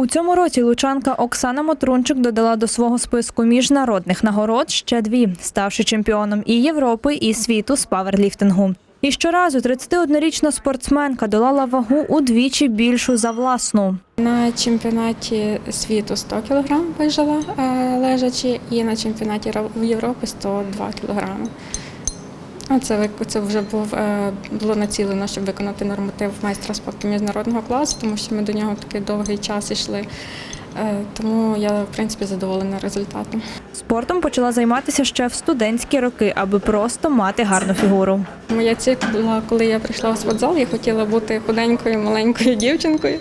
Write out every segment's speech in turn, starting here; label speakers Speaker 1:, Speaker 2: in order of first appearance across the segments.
Speaker 1: У цьому році лучанка Оксана Мотрунчик додала до свого списку міжнародних нагород ще дві, ставши чемпіоном і Європи, і світу з паверліфтингу. І щоразу 31-річна спортсменка долала вагу удвічі більшу за власну.
Speaker 2: На чемпіонаті світу 100 кг вижила е, лежачи, і на чемпіонаті Європи 102 кг. Це, це вже був, е, було націлено, щоб виконати норматив майстра спорту міжнародного класу, тому що ми до нього такий довгий час йшли. Е, Тому я, в принципі, задоволена результатом.
Speaker 1: Спортом почала займатися ще в студентські роки, аби просто мати гарну фігуру.
Speaker 2: Моя ціль була, коли я прийшла в спортзал, я хотіла бути худенькою, маленькою дівчинкою,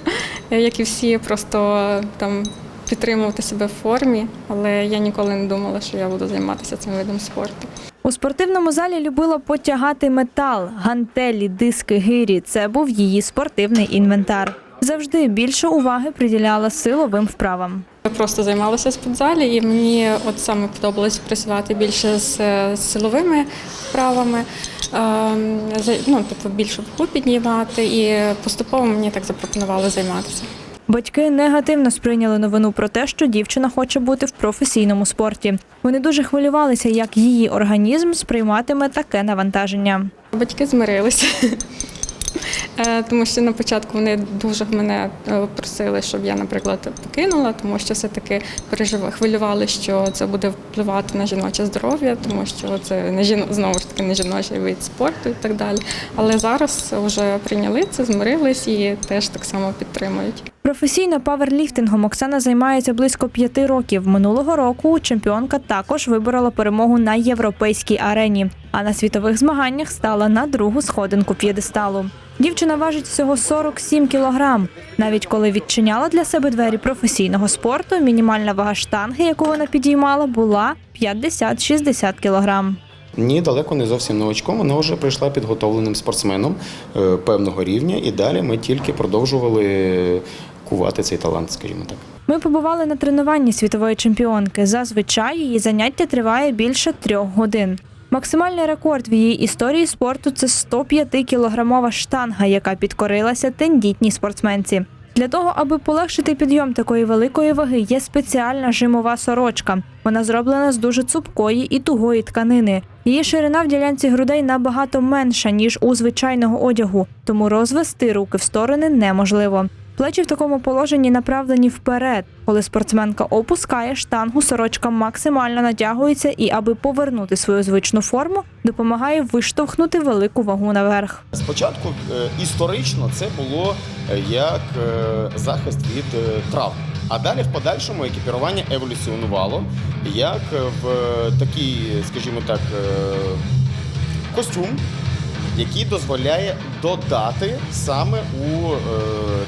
Speaker 2: е, як і всі, просто там підтримувати себе в формі, але я ніколи не думала, що я буду займатися цим видом спорту.
Speaker 1: У спортивному залі любила потягати метал, гантелі, диски, гирі. Це був її спортивний інвентар. Завжди більше уваги приділяла силовим вправам.
Speaker 2: Я просто займалася в спортзалі, і мені от саме подобалось працювати більше з силовими вправами, ем, ну, тобто більше вагу піднімати, і поступово мені так запропонували займатися.
Speaker 1: Батьки негативно сприйняли новину про те, що дівчина хоче бути в професійному спорті. Вони дуже хвилювалися, як її організм сприйматиме таке навантаження.
Speaker 2: Батьки змирилися. Е, Тому що на початку вони дуже мене е, просили, щоб я, наприклад, покинула, тому що все-таки пережив- хвилювали, що це буде впливати на жіноче здоров'я, тому що це не жіно, знову ж таки не жіночий вид спорту і так далі. Але зараз вже прийняли це, змирились і теж так само підтримують.
Speaker 1: Професійно паверліфтингом Оксана займається близько п'яти років. Минулого року чемпіонка також виборола перемогу на європейській арені, а на світових змаганнях стала на другу сходинку п'єдесталу. Дівчина важить всього 47 кілограм. Навіть коли відчиняла для себе двері професійного спорту, мінімальна вага штанги, яку вона підіймала, була 50-60 кілограм.
Speaker 3: Ні, далеко не зовсім новачком. Вона вже прийшла підготовленим спортсменом е, певного рівня, і далі ми тільки продовжували кувати цей талант, скажімо так.
Speaker 1: Ми побували на тренуванні світової чемпіонки. Зазвичай її заняття триває більше трьох годин. Максимальний рекорд в її історії спорту це 105-кілограмова штанга, яка підкорилася тендітній спортсменці. Для того, аби полегшити підйом такої великої ваги, є спеціальна жимова сорочка. Вона зроблена з дуже цупкої і тугої тканини. Її ширина в ділянці грудей набагато менша, ніж у звичайного одягу, тому розвести руки в сторони неможливо. Плечі в такому положенні направлені вперед. Коли спортсменка опускає штангу, сорочка максимально натягується і, аби повернути свою звичну форму, допомагає виштовхнути велику вагу наверх.
Speaker 3: Спочатку е, історично це було е, як е, захист від травм. А далі в подальшому екіпірування еволюціонувало як в такий, скажімо так, костюм, який дозволяє додати саме у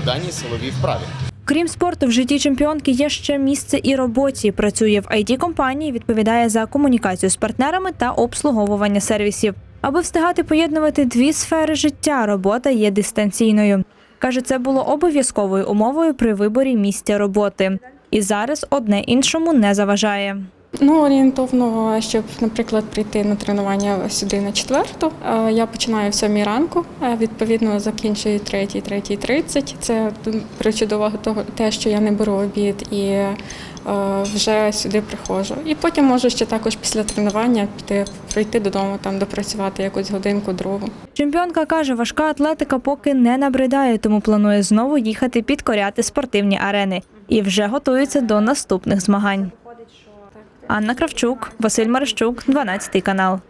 Speaker 3: даній силовій вправі.
Speaker 1: Крім спорту, в житті чемпіонки є ще місце і роботі. Працює в it компанії відповідає за комунікацію з партнерами та обслуговування сервісів. Аби встигати поєднувати дві сфери життя, робота є дистанційною. Каже, це було обов'язковою умовою при виборі місця роботи. І зараз одне іншому не заважає.
Speaker 2: Ну, орієнтовно, щоб, наприклад, прийти на тренування сюди на четверту, е, я починаю в сьомій ранку, е, відповідно закінчую третій, третій, тридцять. Це беручи до уваги того, те, що я не беру обід і е, вже сюди приходжу. І потім можу ще також після тренування піти прийти додому, там допрацювати якусь годинку, другу.
Speaker 1: Чемпіонка каже, важка атлетика поки не набридає, тому планує знову їхати підкоряти спортивні арени і вже готується до наступних змагань. Анна Кравчук, Василь Марищук, 12 канал.